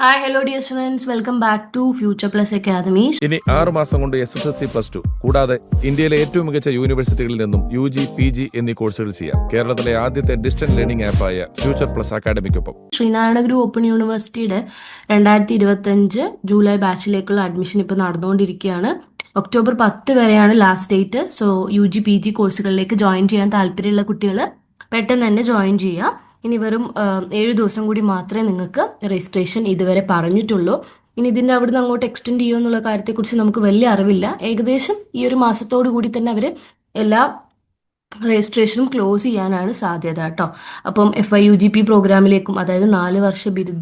Hi hello dear students welcome back to future plus academy ഇനി ആറ് മാസം കൊണ്ട് S S L C plus two കൂടാതെ ഇന്ത്യയിലെ ഏറ്റവും മികച്ച യൂണിവേഴ്സിറ്റികളിൽ നിന്നും യു ജി പി ജി എന്നീ കോഴ്സുകൾ ചെയ്യാം. കേരളത്തിലെ ആദ്യത്തെ ഡിസ്റ്റൻസ് ലേണിംഗ് ആപ്പായ ഫ്യൂച്ചർ പ്ലസ് അക്കാദമിക്കൊപ്പം ശ്രീനാരായണ ഗുരു ഓപ്പൺ യൂണിവേഴ്സിറ്റിയുടെ രണ്ടായിരത്തി ഇരുപത്തഞ്ച് ജൂലൈ ബാച്ചിലേക്കുള്ള അഡ്മിഷൻ ഇപ്പോൾ നടന്നുകൊണ്ടിരിക്കുകയാണ്. ഒക്ടോബർ പത്ത് വരെയാണ് last date so U G P G കോഴ്സുകളിലേക്ക് ജോയിൻ ചെയ്യാൻ താല്പര്യമുള്ള കുട്ടികൾ പെട്ടെന്ന് തന്നെ ജോയിൻ ചെയ്യുക ഇനി വെറും ഏഴ് ദിവസം കൂടി മാത്രമേ നിങ്ങൾക്ക് രജിസ്ട്രേഷൻ ഇതുവരെ പറഞ്ഞിട്ടുള്ളൂ. ഇനി ഇതിന്റെ അവിടുന്ന് അങ്ങോട്ട് എക്സ്റ്റെൻഡ് ചെയ്യുമോ എന്നുള്ള കാര്യത്തെക്കുറിച്ച് നമുക്ക് വലിയ അറിവില്ല. ഏകദേശം ഈ ഒരു മാസത്തോടു കൂടി തന്നെ അവർ എല്ലാ രജിസ്ട്രേഷനും ക്ലോസ് ചെയ്യാനാണ് സാധ്യത കേട്ടോ. അപ്പം F I U G P പ്രോഗ്രാമിലേക്കും അതായത് നാല് വർഷ ബിരുദ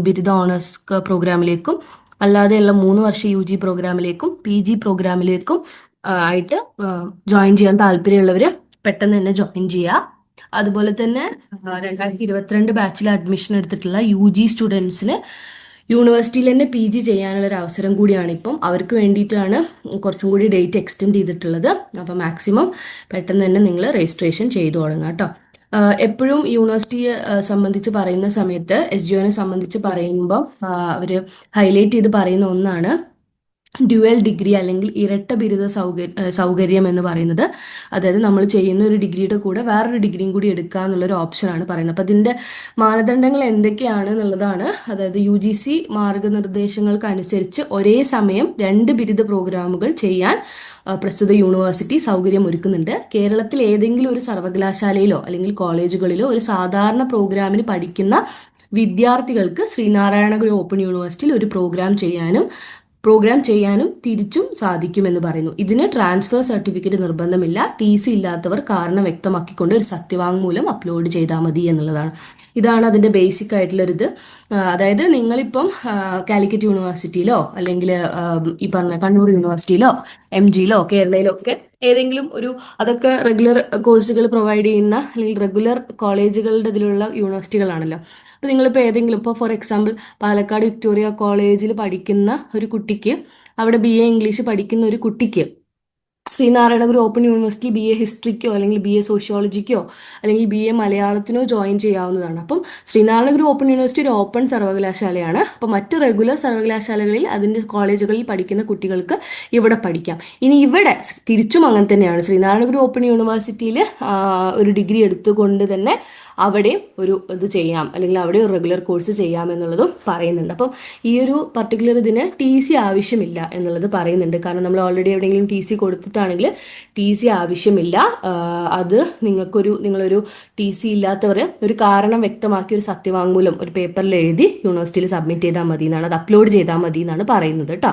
ബിരുദ ഓണേഴ്സ് പ്രോഗ്രാമിലേക്കും അല്ലാതെയുള്ള മൂന്ന് വർഷ യു ജി പ്രോഗ്രാമിലേക്കും പി ജി പ്രോഗ്രാമിലേക്കും ആയിട്ട് ജോയിൻ ചെയ്യാൻ താല്പര്യമുള്ളവർ പെട്ടെന്ന് തന്നെ ജോയിൻ ചെയ്യുക അതുപോലെ തന്നെ രണ്ടായിരത്തി ഇരുപത്തിരണ്ട് ബാച്ചിൽ അഡ്മിഷൻ എടുത്തിട്ടുള്ള യു ജി സ്റ്റുഡൻസിന് യൂണിവേഴ്സിറ്റിയിൽ തന്നെ പി ജി ചെയ്യാനുള്ള ഒരു അവസരം കൂടിയാണ് ഇപ്പം. അവർക്ക് വേണ്ടിയിട്ടാണ് കുറച്ചും കൂടി ഡേറ്റ് എക്സ്റ്റെൻഡ് ചെയ്തിട്ടുള്ളത്. അപ്പോൾ മാക്സിമം പെട്ടെന്ന് തന്നെ നിങ്ങൾ രജിസ്ട്രേഷൻ ചെയ്തു തുടങ്ങാം കേട്ടോ. എപ്പോഴും യൂണിവേഴ്സിറ്റിയെ സംബന്ധിച്ച് പറയുന്ന സമയത്ത് എസ് ജി ഒനെ സംബന്ധിച്ച് പറയുമ്പോൾ അവർ ഹൈലൈറ്റ് ചെയ്ത് പറയുന്ന ഒന്നാണ് ഡ്യുവൽ ഡിഗ്രി അല്ലെങ്കിൽ ഇരട്ട ബിരുദ സൗകര്യ സൗകര്യം എന്ന് പറയുന്നത്. അതായത് നമ്മൾ ചെയ്യുന്ന ഒരു ഡിഗ്രിയുടെ കൂടെ വേറൊരു ഡിഗ്രിയും കൂടി എടുക്കുക എന്നുള്ളൊരു ഓപ്ഷനാണ് പറയുന്നത്. അപ്പോൾ അതിന്റെ മാനദണ്ഡങ്ങൾ എന്തൊക്കെയാണ് എന്നുള്ളതാണ്. അതായത് യു ജി സി മാർഗനിർദ്ദേശങ്ങൾക്ക് അനുസരിച്ച് ഒരേ സമയം രണ്ട് ബിരുദ പ്രോഗ്രാമുകൾ ചെയ്യാൻ പ്രസ്തുത യൂണിവേഴ്സിറ്റി സൗകര്യം ഒരുക്കുന്നുണ്ട്. കേരളത്തിൽ ഏതെങ്കിലും ഒരു സർവകലാശാലയിലോ അല്ലെങ്കിൽ കോളേജുകളിലോ ഒരു സാധാരണ പ്രോഗ്രാമിന് പഠിക്കുന്ന വിദ്യാർത്ഥികൾക്ക് ശ്രീനാരായണഗുരു ഓപ്പൺ യൂണിവേഴ്സിറ്റിയിൽ ഒരു പ്രോഗ്രാം ചെയ്യാനും പ്രോഗ്രാം ചെയ്യാനും തിരിച്ചും സാധിക്കുമെന്ന് പറയുന്നു. ഇതിന് ട്രാൻസ്ഫർ സർട്ടിഫിക്കറ്റ് നിർബന്ധമില്ല. ടി സി ഇല്ലാത്തവർ കാരണം വ്യക്തമാക്കിക്കൊണ്ട് ഒരു സത്യവാങ്മൂലം അപ്ലോഡ് ചെയ്താൽ മതി എന്നുള്ളതാണ്. ഇതാണ് അതിന്റെ ബേസിക് ആയിട്ടുള്ളൊരിത്. അതായത് നിങ്ങളിപ്പം കാലിക്കറ്റ് യൂണിവേഴ്സിറ്റിയിലോ അല്ലെങ്കിൽ ഈ പറഞ്ഞ കണ്ണൂർ യൂണിവേഴ്സിറ്റിയിലോ എം ജിയിലോ കേരളയിലോ ഒക്കെ ഏതെങ്കിലും ഒരു അതൊക്കെ റെഗുലർ കോഴ്സുകൾ പ്രൊവൈഡ് ചെയ്യുന്ന അല്ലെങ്കിൽ റെഗുലർ കോളേജുകളുടെ ഇതിലുള്ള യൂണിവേഴ്സിറ്റികളാണല്ലോ അപ്പോൾ നിങ്ങളിപ്പോൾ ഏതെങ്കിലും ഇപ്പോൾ ഫോർ എക്സാമ്പിൾ പാലക്കാട് വിക്ടോറിയ കോളേജിൽ പഠിക്കുന്ന ഒരു കുട്ടിക്ക് അവിടെ ബി എ ഇംഗ്ലീഷ് പഠിക്കുന്ന ഒരു കുട്ടിക്ക് Sreenarayana Guru open university B A ഹിസ്റ്ററിക്കോ അല്ലെങ്കിൽ ബി എ സോഷ്യോളജിക്കോ അല്ലെങ്കിൽ ബി എ മലയാളത്തിനോ ജോയിൻ ചെയ്യാവുന്നതാണ്. അപ്പം ശ്രീനാരായണ ഗുരു ഓപ്പൺ യൂണിവേഴ്സിറ്റി ഒരു ഓപ്പൺ സർവകലാശാലയാണ്. അപ്പോൾ മറ്റ് റെഗുലർ സർവകലാശാലകളിൽ അതിന്റെ കോളേജുകളിൽ പഠിക്കുന്ന കുട്ടികൾക്ക് ഇവിടെ പഠിക്കാം. ഇനി ഇവിടെ തിരിച്ചും അങ്ങനെ തന്നെയാണ്. ശ്രീനാരായണ ഗുരു ഓപ്പൺ യൂണിവേഴ്സിറ്റിയിൽ ഒരു ഡിഗ്രി എടുത്തുകൊണ്ട് തന്നെ അവിടെ ഒരു ഇത് ചെയ്യാം. അല്ലെങ്കിൽ അവിടെ ഒരു റെഗുലർ കോഴ്സ് ചെയ്യാം എന്നുള്ളതും പറയുന്നുണ്ട്. അപ്പം ഈ ഒരു പർട്ടിക്കുലർ ഇതിന് ടി സി ആവശ്യമില്ല എന്നുള്ളത് പറയുന്നുണ്ട്. കാരണം നമ്മൾ ഓൾറെഡി എവിടെയെങ്കിലും ടി സി കൊടുത്തിട്ടാണെങ്കിൽ ടി സി ആവശ്യമില്ല. അത് നിങ്ങൾക്കൊരു നിങ്ങളൊരു ടി സി ഇല്ലാത്തവർ ഒരു കാരണം വ്യക്തമാക്കി ഒരു സത്യവാങ്മൂലം ഒരു പേപ്പറിൽ എഴുതി യൂണിവേഴ്സിറ്റിയിൽ സബ്മിറ്റ് ചെയ്താൽ മതി എന്നാണ് അത് അപ്ലോഡ് ചെയ്താൽ മതി എന്നാണ് പറയുന്നത് കേട്ടോ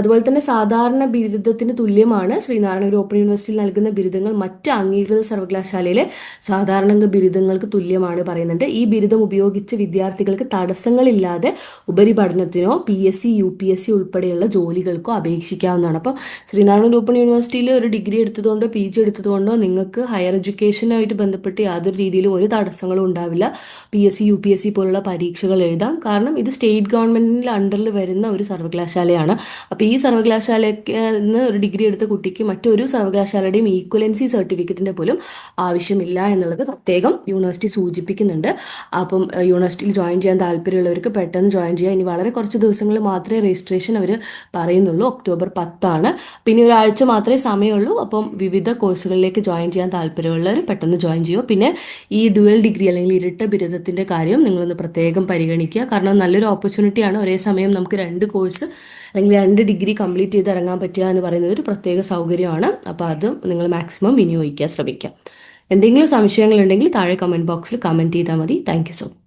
അതുപോലെ തന്നെ സാധാരണ ബിരുദത്തിന് തുല്യമാണ്. ശ്രീനാരായണ ഗുരു ഓപ്പൺ യൂണിവേഴ്സിറ്റിയിൽ നൽകുന്ന ബിരുദങ്ങൾ മറ്റ് അംഗീകൃത സർവകലാശാലയിലെ സാധാരണ ബിരുദങ്ങൾക്ക് തുല്യമാണ് പറയുന്നുണ്ട്. ഈ ബിരുദം ഉപയോഗിച്ച് വിദ്യാർത്ഥികൾക്ക് തടസ്സങ്ങളില്ലാതെ ഉപരിപഠനത്തിനോ P S C U P S C ഉൾപ്പെടെയുള്ള ജോലികൾക്കോ അപേക്ഷിക്കാവുന്നതാണ്. അപ്പം ശ്രീനാരായണ ഓപ്പൺ യൂണിവേഴ്സിറ്റിയിൽ ഒരു ഡിഗ്രി എടുത്തതുകൊണ്ടോ പി ജി എടുത്തതുകൊണ്ടോ നിങ്ങൾക്ക് ഹയർ എഡ്യൂക്കേഷനായിട്ട് ബന്ധപ്പെട്ട് യാതൊരു രീതിയിലും ഒരു തടസ്സങ്ങളും ഉണ്ടാവില്ല. P S C U P S C പോലുള്ള പരീക്ഷകൾ എഴുതാം. കാരണം ഇത് സ്റ്റേറ്റ് ഗവൺമെന്റിന്റെ അണ്ടറിൽ വരുന്ന ഒരു സർവകലാശാലയാണ്. അപ്പോൾ സർവകലാശാലയ്ക്ക് നിന്ന് ഒരു ഡിഗ്രി എടുത്ത കുട്ടിക്ക് മറ്റൊരു സർവകലാശാലയുടെയും ഈക്വലൻസി സർട്ടിഫിക്കറ്റിന്റെ പോലും ആവശ്യമില്ല എന്നുള്ളത് പ്രത്യേകം യൂണിവേഴ്സിറ്റി സൂചിപ്പിക്കുന്നുണ്ട്. അപ്പം യൂണിവേഴ്സിറ്റിയിൽ ജോയിൻ ചെയ്യാൻ താല്പര്യമുള്ളവർക്ക് പെട്ടെന്ന് ജോയിൻ ചെയ്യാം. ഇനി വളരെ കുറച്ച് ദിവസങ്ങൾ മാത്രമേ രജിസ്ട്രേഷൻ അവർ പറയുന്നുള്ളൂ. ഒക്ടോബർ പത്താണ്. പിന്നെ ഒരാഴ്ച മാത്രമേ സമയമുള്ളൂ. അപ്പം വിവിധ കോഴ്സുകളിലേക്ക് ജോയിൻ ചെയ്യാൻ താല്പര്യമുള്ളവർ പെട്ടെന്ന് ജോയിൻ ചെയ്യുമോ പിന്നെ ഈ ഡുവൽ ഡിഗ്രി അല്ലെങ്കിൽ ഇരട്ട ബിരുദത്തിന്റെ കാര്യം നിങ്ങളൊന്ന് പ്രത്യേകം പരിഗണിക്കുക. കാരണം നല്ലൊരു ഓപ്പർച്യൂണിറ്റിയാണ് ഒരേ സമയം നമുക്ക് രണ്ട് കോഴ്സ് അല്ലെങ്കിൽ രണ്ട് ഡിഗ്രി കംപ്ലീറ്റ് ചെയ്ത് ഇറങ്ങാൻ പറ്റുക എന്ന് പറയുന്നത് ഒരു പ്രത്യേക സൗകര്യമാണ്. അപ്പോൾ അത് നിങ്ങൾ മാക്സിമം വിനിയോഗിക്കാൻ ശ്രമിക്കുക എന്തെങ്കിലും സംശയങ്ങളുണ്ടെങ്കിൽ താഴെ കമന്റ് ബോക്സിൽ കമന്റ് ചെയ്താൽ മതി. Thank so much